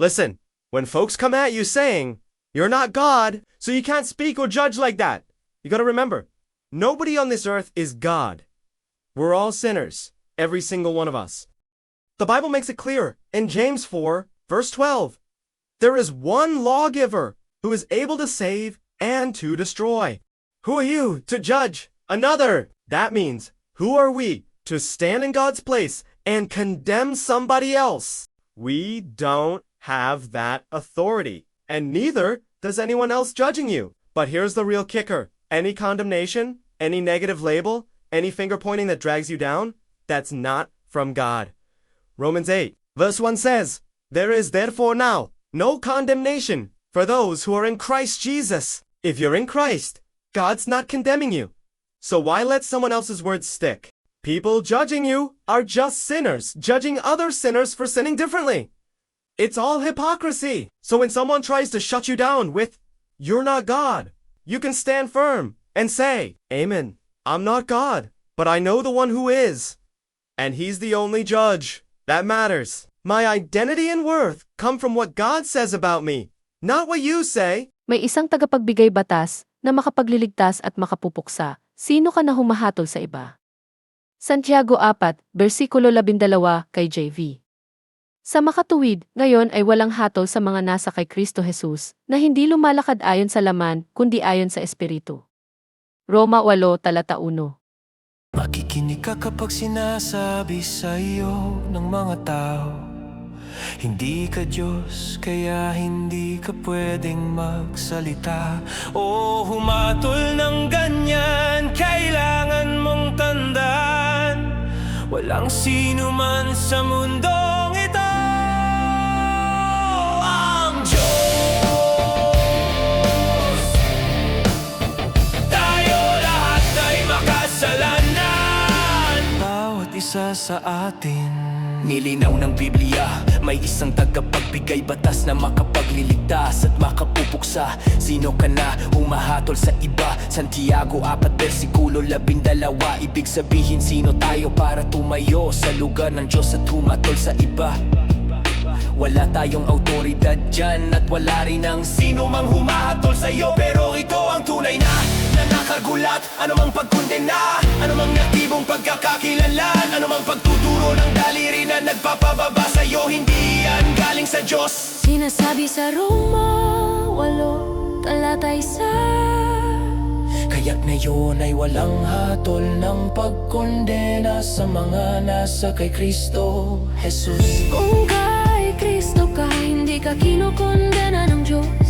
Listen, when folks come at you saying, you're not God, so you can't speak or judge like that, you gotta remember, nobody on this earth is God. We're all sinners, every single one of us. The Bible makes it clear in James 4, verse 12. There is one lawgiver who is able to save and to destroy. Who are you to judge another? That means, who are we to stand in God's place and condemn somebody else? We don't have that authority, and neither does anyone else judging you. But here's the real kicker any condemnation, any negative label, any finger pointing that drags you down, that's not from God. Romans 8, verse 1 says, There is therefore now no condemnation for those who are in Christ Jesus. If you're in Christ, God's not condemning you. So why let someone else's words stick? People judging you are just sinners, judging other sinners for sinning differently. It's all hypocrisy. So when someone tries to shut you down with, You're not God, you can stand firm and say, Amen. I'm not God, but I know the one who is. And he's the only judge. That matters. My identity and worth come from what God says about me, not what you say. May isang tagapagbigay batas na makapagliligtas at makapupuksa. Sino ka na humahatol sa iba? Santiago 4, versikulo 12 kay JV. Sa makatuwid, ngayon ay walang hatol sa mga nasa kay Kristo Jesus na hindi lumalakad ayon sa laman kundi ayon sa Espiritu. Roma 8, talata 1. Makikinig ka kapag sinasabi sa'yo ng mga tao Hindi ka Diyos, kaya hindi ka pwedeng magsalita O humatol ng ganyan, kailangan mong tandaan Walang sino man sa mundong isa sa atin. Nilinaw ng Biblia May isang tagapagbigay batas na makapagliligtas at makapupuksa Sino ka na. Umahatol sa iba Santiago 4 versikulo 12 Ibig sabihin sino tayo para tumayo Sa lugar ng Diyos at humatol sa iba? Wala tayong autoridad dyan At wala rin ang sino mang humahatol sa'yo. Pero ito ang tunay na Na nakagulat Ano mang pagkundena Ano mang naktibong pagkakakilanlan Ano mang pagtuturo ng daliri na nagpapababa sa'yo Hindi yan galing sa Diyos. Sinasabi sa Roma, walo, talata isa Kaya't ngayon ay walang hatol ng pagkondena Sa mga nasa kay Kristo Jesus. Kung kay Kristo ka, hindi ka kinukondena ng Diyos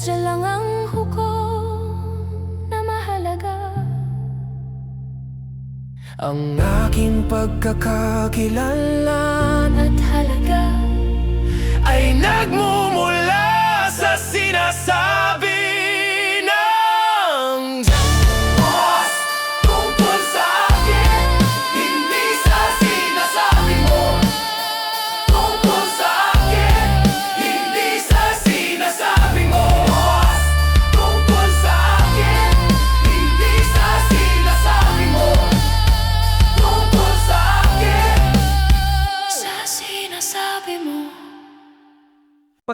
Siya lang ang hukom na mahalaga. Ang aking pagkakakilanlan At halaga ay nagmumula sa sinasabi